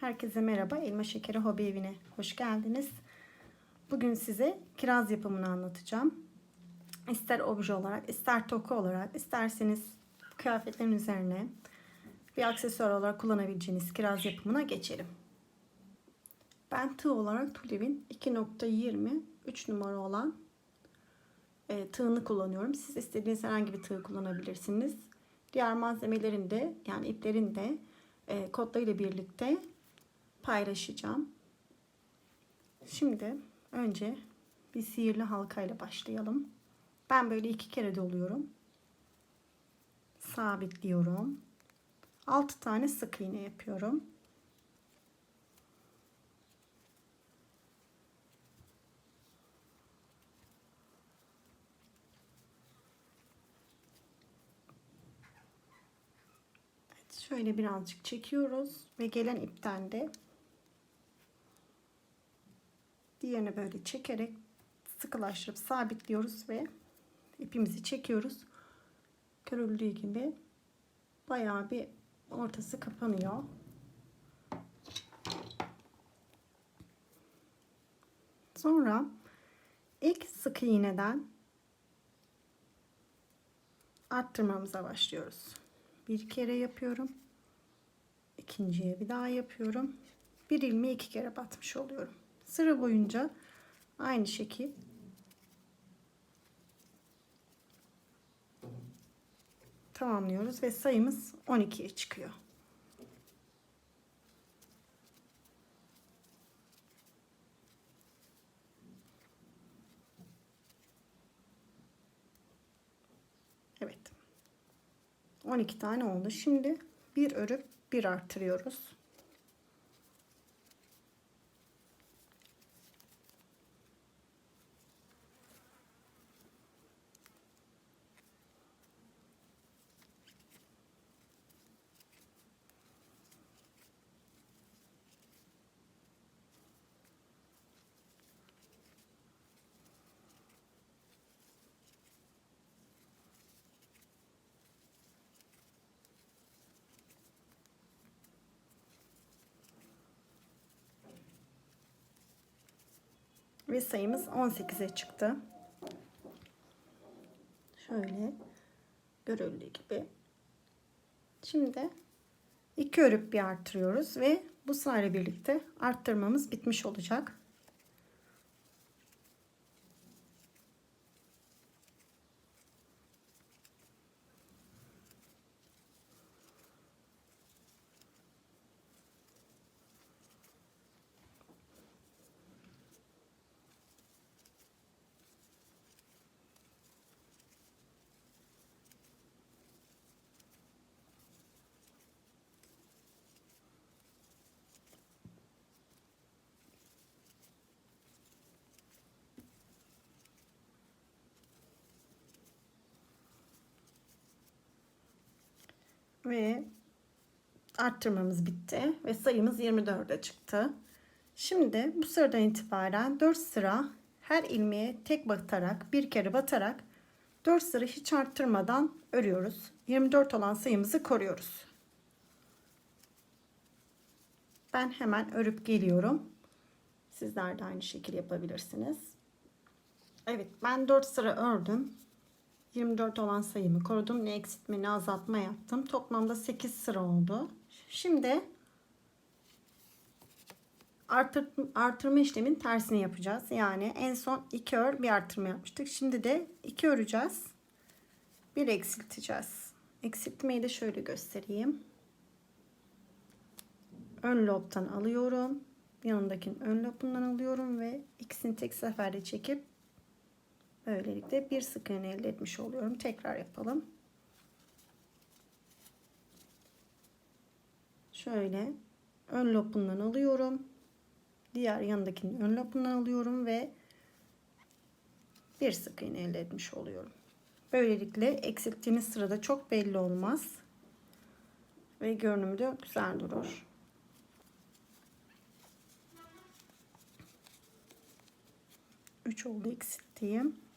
Herkese merhaba. Elma Şekeri Hobi Evi'ne hoş geldiniz. Bugün size kiraz yapımını anlatacağım. İster obje olarak, ister toku olarak, isterseniz kıyafetlerin üzerine bir aksesuar olarak kullanabileceğiniz kiraz yapımına geçelim. Ben tığ olarak Tuliv'in 2.20 3 numara olan e, tığını kullanıyorum. Siz istediğiniz herhangi bir tığ kullanabilirsiniz. Diğer malzemelerin de yani iplerin de e, kodlarıyla birlikte paylaşacağım. Şimdi önce bir sihirli halkayla başlayalım. Ben böyle iki kere doluyorum. Sabitliyorum. 6 tane sık iğne yapıyorum. Şöyle birazcık çekiyoruz ve gelen ipten de diğerini böyle çekerek sıkılaştırıp sabitliyoruz ve ipimizi çekiyoruz. Görüldüğü gibi bayağı bir ortası kapanıyor. Sonra ilk sık iğneden arttırmamıza başlıyoruz. Bir kere yapıyorum. İkinciye bir daha yapıyorum. Bir ilmeği iki kere batmış oluyorum. Sıra boyunca aynı şekil tamamlıyoruz ve sayımız 12'ye çıkıyor. Evet. 12 tane oldu. Şimdi bir örüp bir artırıyoruz. Ve sayımız 18'e çıktı. Şöyle görüldüğü gibi. Şimdi iki örüp bir arttırıyoruz ve bu sırayla birlikte arttırmamız bitmiş olacak. Ve arttırmamız bitti ve sayımız 24'e çıktı. Şimdi bu sıradan itibaren 4 sıra her ilmeğe tek batarak bir kere batarak 4 sıra hiç arttırmadan örüyoruz. 24 olan sayımızı koruyoruz. Ben hemen örüp geliyorum. Sizler de aynı şekil yapabilirsiniz. Evet ben 4 sıra ördüm. 24 olan sayımı korudum. Ne eksiltme ne azaltma yaptım. Toplamda 8 sıra oldu. Şimdi artır, artırma işlemin tersini yapacağız. Yani en son 2 ör bir artırma yapmıştık. Şimdi de 2 öreceğiz. Bir eksilteceğiz. Eksiltmeyi de şöyle göstereyim. Ön lobtan alıyorum. Yanındakinin ön lobundan alıyorum ve ikisini tek seferde çekip Böylelikle bir sık iğne elde etmiş oluyorum. Tekrar yapalım. Şöyle ön lopundan alıyorum. Diğer yanındakinin ön lopundan alıyorum ve bir sık iğne elde etmiş oluyorum. Böylelikle eksilttiğiniz sırada çok belli olmaz. Ve görünümü de güzel durur. Üç oldu eksilttiğim.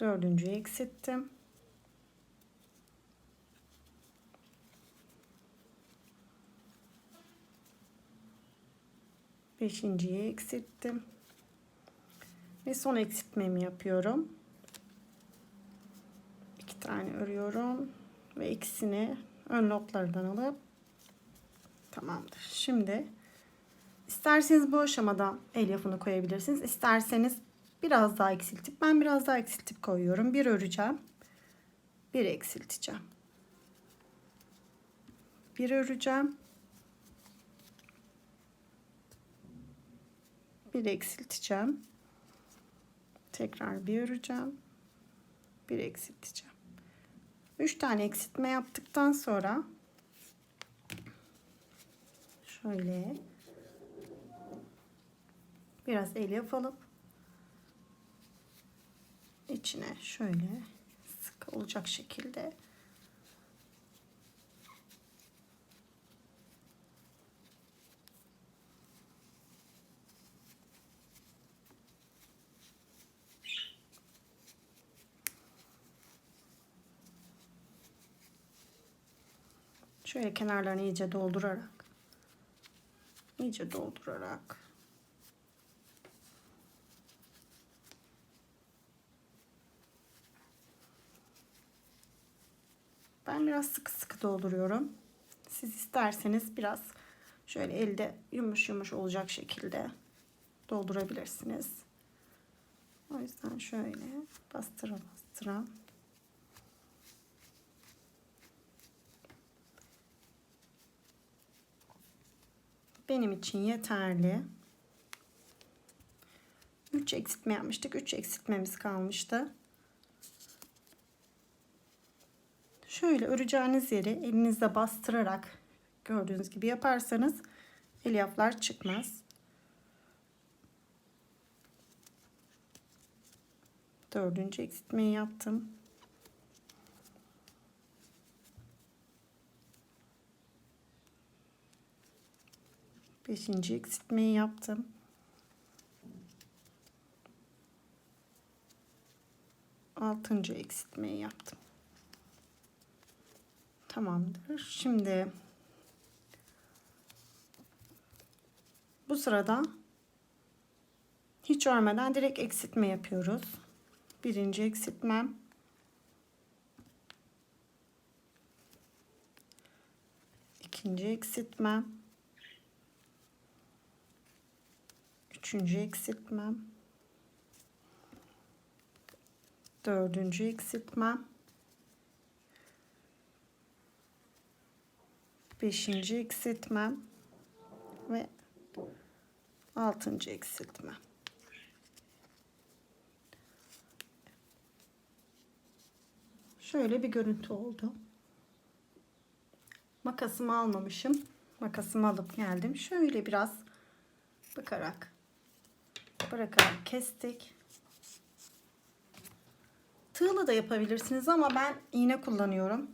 dördüncüyü eksilttim. Beşinciyi eksilttim. Ve son eksiltmemi yapıyorum. İki tane örüyorum. Ve ikisini ön loblardan alıp tamamdır. Şimdi isterseniz bu aşamada elyafını koyabilirsiniz. İsterseniz biraz daha eksiltip ben biraz daha eksiltip koyuyorum. Bir öreceğim. Bir eksilteceğim. Bir öreceğim. Bir eksilteceğim. Tekrar bir öreceğim. Bir eksilteceğim. 3 tane eksiltme yaptıktan sonra şöyle biraz elyaf alıp içine şöyle sık olacak şekilde. Şöyle kenarlarını iyice doldurarak iyice doldurarak Ben biraz sıkı sıkı dolduruyorum. Siz isterseniz biraz şöyle elde yumuş yumuş olacak şekilde doldurabilirsiniz. O yüzden şöyle bastıra bastıra benim için yeterli. 3 eksiltme yapmıştık. 3 eksiltmemiz kalmıştı. Şöyle öreceğiniz yeri elinizle bastırarak gördüğünüz gibi yaparsanız elyaflar çıkmaz. Dördüncü eksiltmeyi yaptım. Beşinci eksiltmeyi yaptım. Altıncı eksiltmeyi yaptım. Tamamdır. Şimdi bu sırada hiç örmeden direkt eksiltme yapıyoruz. Birinci eksiltmem. ikinci eksiltmem. Üçüncü eksiltmem. Dördüncü eksiltmem. Beşinci eksiltmem. Ve altıncı eksiltmem. Şöyle bir görüntü oldu. Makasımı almamışım. Makasımı alıp geldim. Şöyle biraz bakarak bırakarak kestik. Tığla da yapabilirsiniz ama ben iğne kullanıyorum.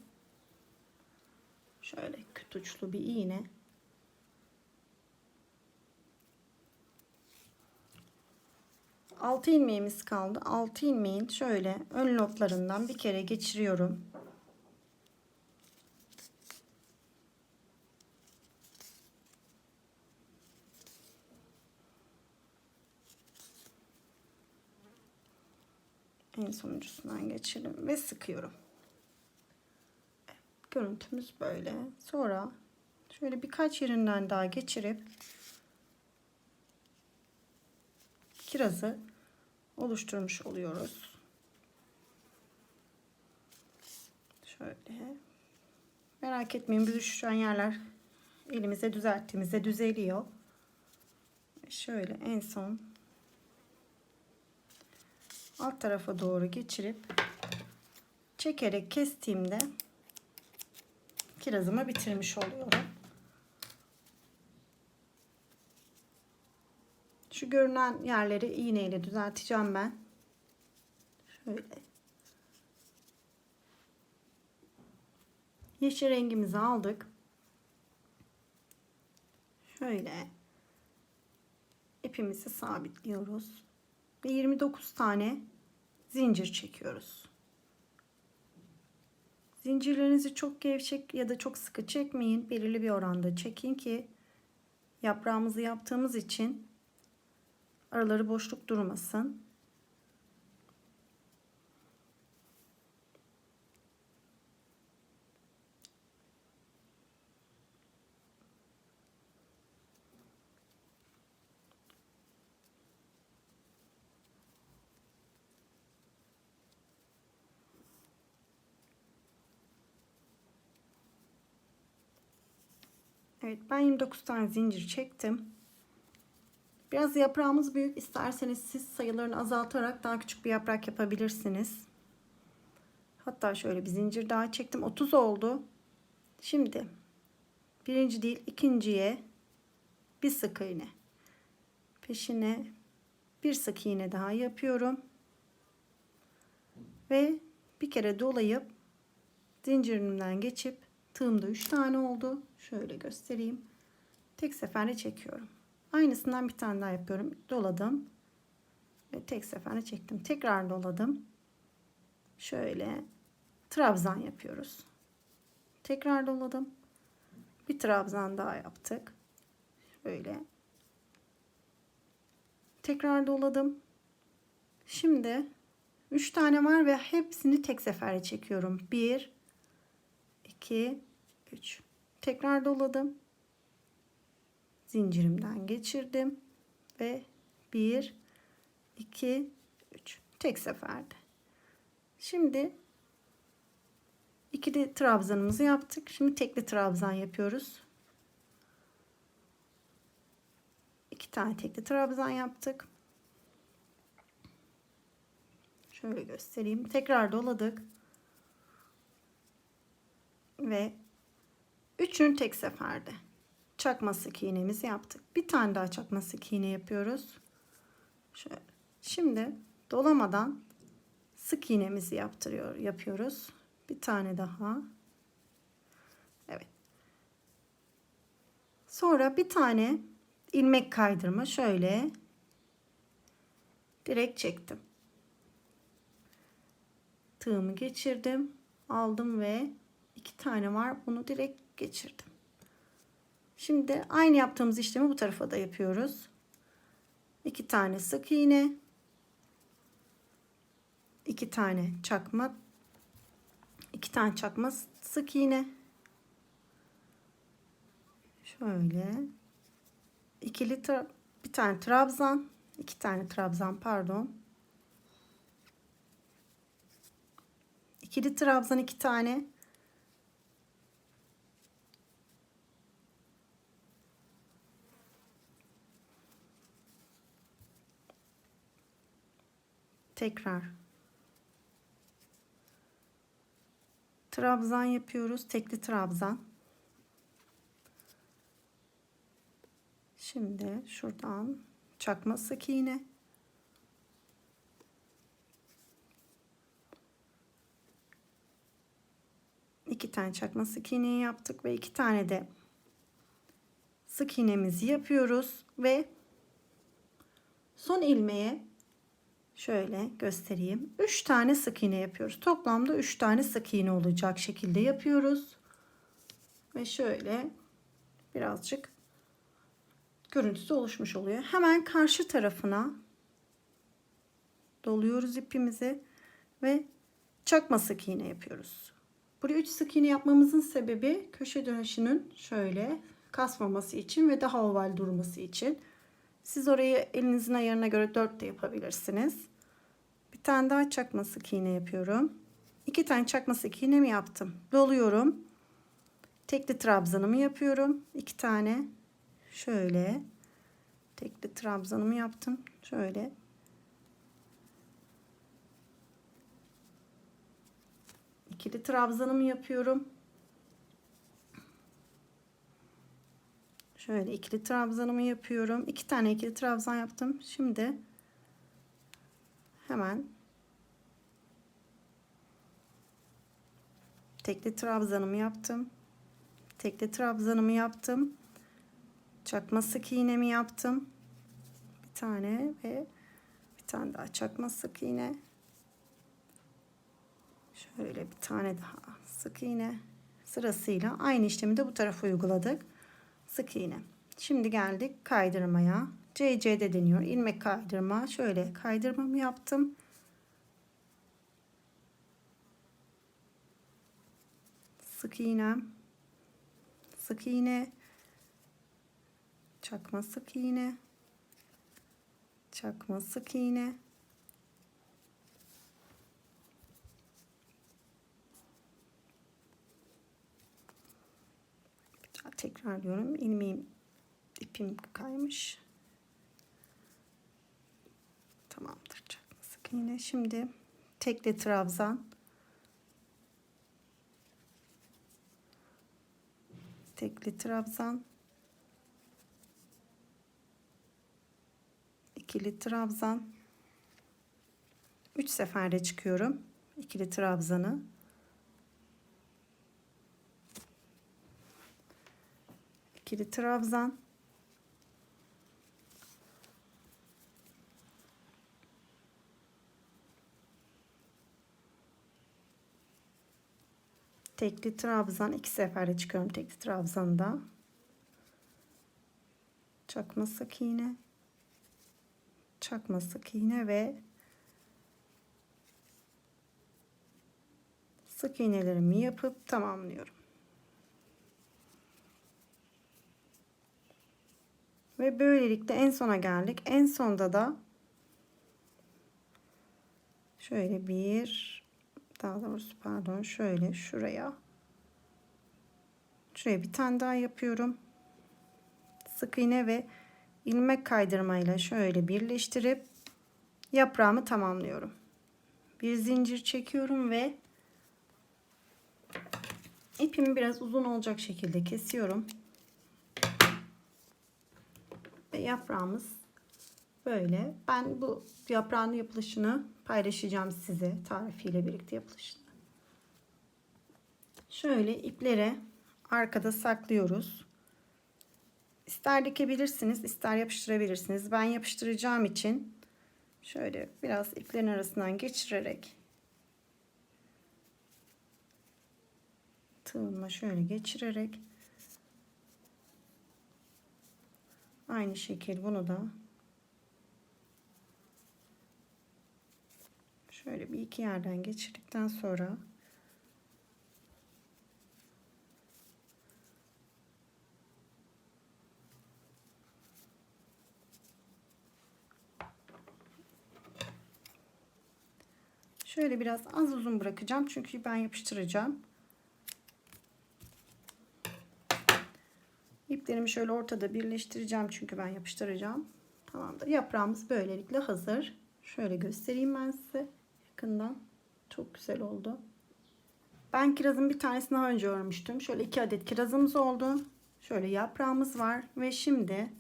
Şöyle küt uçlu bir iğne. Altı ilmeğimiz kaldı. Altı ilmeğin şöyle ön loblarından bir kere geçiriyorum. En sonuncusundan geçirdim ve sıkıyorum. Görüntümüz böyle. Sonra şöyle birkaç yerinden daha geçirip kirazı oluşturmuş oluyoruz. Şöyle. Merak etmeyin bu düşen yerler elimize düzelttiğimizde düzeliyor. Şöyle en son alt tarafa doğru geçirip çekerek kestiğimde kirazımı bitirmiş oluyorum. Şu görünen yerleri iğneyle düzelteceğim ben. Şöyle. Yeşil rengimizi aldık. Şöyle ipimizi sabitliyoruz. Ve 29 tane zincir çekiyoruz. Zincirlerinizi çok gevşek ya da çok sıkı çekmeyin. Belirli bir oranda çekin ki yaprağımızı yaptığımız için araları boşluk durmasın. Evet ben 29 tane zincir çektim. Biraz yaprağımız büyük. İsterseniz siz sayılarını azaltarak daha küçük bir yaprak yapabilirsiniz. Hatta şöyle bir zincir daha çektim. 30 oldu. Şimdi birinci değil ikinciye bir sık iğne. Peşine bir sık iğne daha yapıyorum. Ve bir kere dolayıp zincirimden geçip tığımda 3 tane oldu. Şöyle göstereyim. Tek seferde çekiyorum. Aynısından bir tane daha yapıyorum. Doladım. Ve tek seferde çektim. Tekrar doladım. Şöyle trabzan yapıyoruz. Tekrar doladım. Bir trabzan daha yaptık. Şöyle. Tekrar doladım. Şimdi 3 tane var ve hepsini tek seferde çekiyorum. 1 2 3 tekrar doladım. Zincirimden geçirdim ve 1 2 3 tek seferde. Şimdi ikili trabzanımızı yaptık. Şimdi tekli trabzan yapıyoruz. İki tane tekli trabzan yaptık. Şöyle göstereyim. Tekrar doladık. Ve üçünü tek seferde çakma sık iğnemizi yaptık. Bir tane daha çakma sık iğne yapıyoruz. Şöyle. Şimdi dolamadan sık iğnemizi yaptırıyor yapıyoruz. Bir tane daha. Evet. Sonra bir tane ilmek kaydırma şöyle direkt çektim. Tığımı geçirdim, aldım ve iki tane var. Bunu direkt geçirdim. Şimdi aynı yaptığımız işlemi bu tarafa da yapıyoruz. İki tane sık iğne. iki tane çakma. iki tane çakma sık iğne. Şöyle. ikili bir tane trabzan. iki tane trabzan pardon. ikili trabzan iki tane. Tekrar. Trabzan yapıyoruz. Tekli trabzan. Şimdi şuradan çakma sık iğne. İki tane çakma sık iğneyi yaptık ve iki tane de sık iğnemizi yapıyoruz ve son ilmeğe Şöyle göstereyim. 3 tane sık iğne yapıyoruz. Toplamda 3 tane sık iğne olacak şekilde yapıyoruz. Ve şöyle birazcık görüntüsü oluşmuş oluyor. Hemen karşı tarafına doluyoruz ipimizi ve çakma sık iğne yapıyoruz. Buraya 3 sık iğne yapmamızın sebebi köşe dönüşünün şöyle kasmaması için ve daha oval durması için. Siz orayı elinizin ayarına göre 4 de yapabilirsiniz. Bir tane daha çakma sık iğne yapıyorum. İki tane çakma sık iğne mi yaptım? Doluyorum. Tekli trabzanımı yapıyorum. İki tane şöyle tekli trabzanımı yaptım. Şöyle ikili trabzanımı yapıyorum. Şöyle ikili trabzanımı yapıyorum. İki tane ikili trabzan yaptım. Şimdi hemen tekli trabzanımı yaptım. Tekli trabzanımı yaptım. Çakma sık iğnemi yaptım. Bir tane ve bir tane daha çakma sık iğne. Şöyle bir tane daha sık iğne sırasıyla aynı işlemi de bu tarafa uyguladık sık iğne. Şimdi geldik kaydırmaya. CC'de deniyor. ilmek kaydırma. Şöyle kaydırmamı yaptım. Sık iğnem. Sık iğne. Çakma sık iğne. Çakma sık iğne. Tekrar diyorum. ilmeğim ipim kaymış. Tamamdır. Çakma sık iğne. Şimdi tekli trabzan. Tekli trabzan. ikili trabzan. 3 seferde çıkıyorum. ikili trabzanı. İkili trabzan. Tekli trabzan iki seferde çıkıyorum tekli trabzanda. Çakma sık iğne çakma sık iğne ve sık iğnelerimi yapıp tamamlıyorum. Ve böylelikle en sona geldik. En sonda da şöyle bir daha doğrusu pardon şöyle şuraya şuraya bir tane daha yapıyorum. Sık iğne ve ilmek kaydırmayla şöyle birleştirip yaprağımı tamamlıyorum. Bir zincir çekiyorum ve ipimi biraz uzun olacak şekilde kesiyorum. Ve yaprağımız böyle. Ben bu yaprağın yapılışını paylaşacağım size tarifiyle birlikte yapılışını. Şöyle iplere arkada saklıyoruz. İster dikebilirsiniz, ister yapıştırabilirsiniz. Ben yapıştıracağım için şöyle biraz iplerin arasından geçirerek tığımla şöyle geçirerek aynı şekil bunu da şöyle bir iki yerden geçirdikten sonra Şöyle biraz az uzun bırakacağım. Çünkü ben yapıştıracağım. İplerimi şöyle ortada birleştireceğim. Çünkü ben yapıştıracağım. Tamamdır. Yaprağımız böylelikle hazır. Şöyle göstereyim ben size yakından. Çok güzel oldu. Ben kirazın bir tanesini daha önce örmüştüm. Şöyle iki adet kirazımız oldu. Şöyle yaprağımız var. Ve şimdi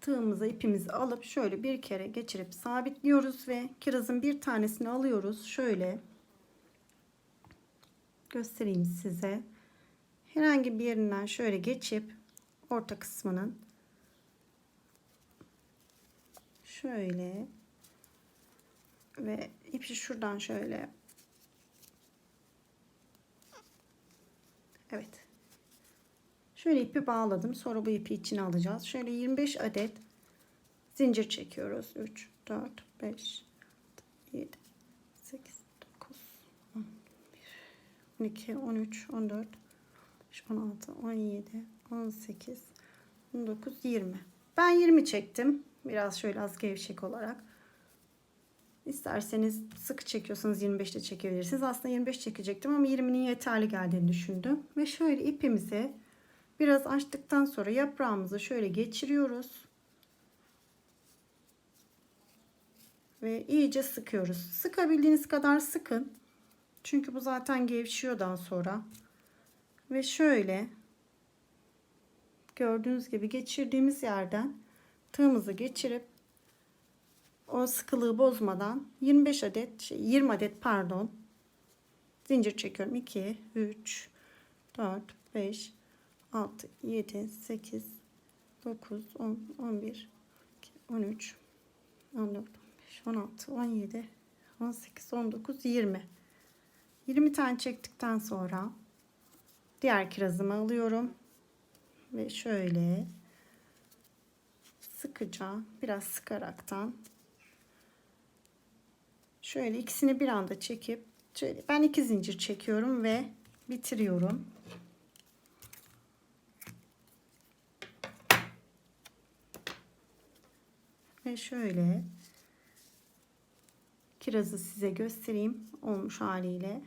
tığımıza ipimizi alıp şöyle bir kere geçirip sabitliyoruz ve kirazın bir tanesini alıyoruz. Şöyle göstereyim size. Herhangi bir yerinden şöyle geçip orta kısmının şöyle ve ipi şuradan şöyle Evet Şöyle ipi bağladım. Sonra bu ipi içine alacağız. Şöyle 25 adet zincir çekiyoruz. 3, 4, 5, 7, 8, 9, 10, 12, 13, 14, 16, 17, 18, 19, 20. Ben 20 çektim. Biraz şöyle az gevşek olarak. İsterseniz sık çekiyorsanız 25 de çekebilirsiniz. Aslında 25 çekecektim ama 20'nin yeterli geldiğini düşündüm. Ve şöyle ipimizi Biraz açtıktan sonra yaprağımızı şöyle geçiriyoruz. Ve iyice sıkıyoruz. Sıkabildiğiniz kadar sıkın. Çünkü bu zaten gevşiyor daha sonra. Ve şöyle gördüğünüz gibi geçirdiğimiz yerden tığımızı geçirip o sıkılığı bozmadan 25 adet şey 20 adet pardon zincir çekiyorum 2 3 4 5 6, 7, 8, 9, 10, 11, 13, 14, 15, 16, 17, 18, 19, 20. 20 tane çektikten sonra diğer kirazımı alıyorum. Ve şöyle sıkıca biraz sıkaraktan şöyle ikisini bir anda çekip şöyle ben iki zincir çekiyorum ve bitiriyorum. Ve şöyle kirazı size göstereyim olmuş haliyle.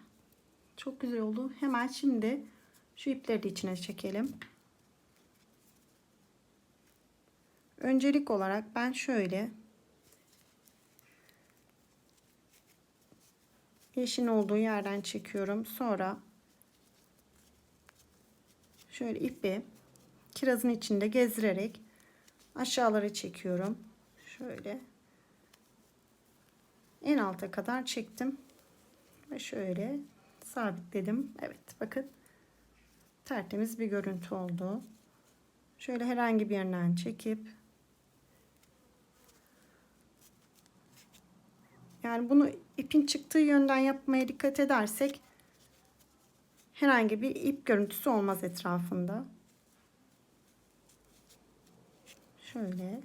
Çok güzel oldu. Hemen şimdi şu ipleri de içine çekelim. Öncelik olarak ben şöyle yeşil olduğu yerden çekiyorum. Sonra şöyle ipi kirazın içinde gezdirerek aşağılara çekiyorum. Şöyle en alta kadar çektim ve şöyle sabitledim. Evet bakın tertemiz bir görüntü oldu. Şöyle herhangi bir yerinden çekip yani bunu ipin çıktığı yönden yapmaya dikkat edersek herhangi bir ip görüntüsü olmaz etrafında. Şöyle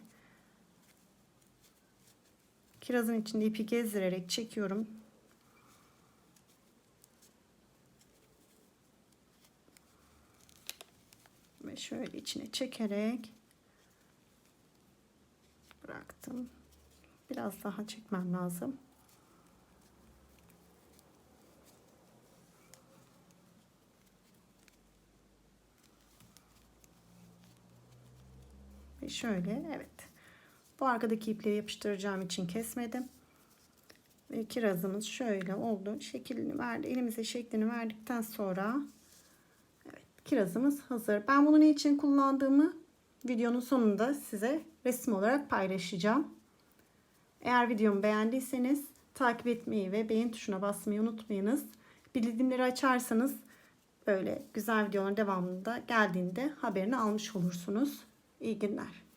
kirazın içinde ipi gezdirerek çekiyorum. Ve şöyle içine çekerek bıraktım. Biraz daha çekmem lazım. Şöyle evet. Bu arkadaki ipleri yapıştıracağım için kesmedim. Ve kirazımız şöyle oldu. Şeklini verdi. Elimize şeklini verdikten sonra evet, kirazımız hazır. Ben bunu ne için kullandığımı videonun sonunda size resim olarak paylaşacağım. Eğer videomu beğendiyseniz takip etmeyi ve beğen tuşuna basmayı unutmayınız. Bildirimleri açarsanız böyle güzel videoların devamında geldiğinde haberini almış olursunuz. İyi günler.